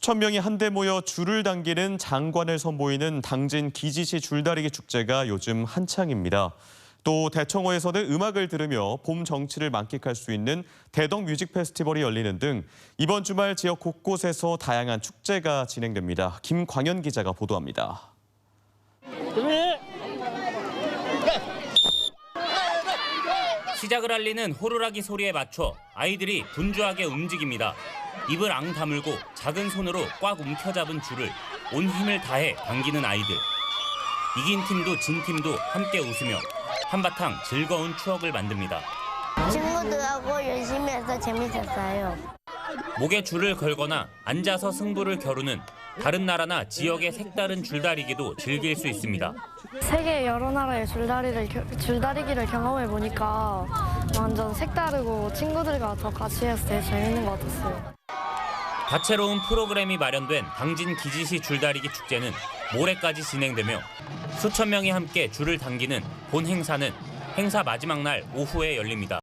수천 명이 한데 모여 줄을 당기는 장관을 선보이는 당진 기지시 줄다리기 축제가 요즘 한창입니다. 또 대청호에서는 음악을 들으며 봄 정취를 만끽할 수 있는 대덕 뮤직 페스티벌이 열리는 등 이번 주말 지역 곳곳에서 다양한 축제가 진행됩니다. 김광현 기자가 보도합니다. 시작을 알리는 호루라기 소리에 맞춰 아이들이 분주하게 움직입니다. 입을 앙 다물고 작은 손으로 꽉 움켜잡은 줄을 온 힘을 다해 당기는 아이들. 이긴 팀도 진 팀도 함께 웃으며 한바탕 즐거운 추억을 만듭니다. 친구들하고 열심히 해서 재밌었어요. 목에 줄을 걸거나 앉아서 승부를 겨루는 다른 나라나 지역의 색다른 줄다리기도 즐길 수 있습니다. 세계 여러 나라의 줄다리를 겨- 줄다리기를 경험해 보니까 완전 색다르고 친구들과 더 같이 해서 되게 재밌는 것 같았어요. 다채로운 프로그램이 마련된 당진 기지시 줄다리기 축제는 모레까지 진행되며 수천 명이 함께 줄을 당기는 본 행사는 행사 마지막 날 오후에 열립니다.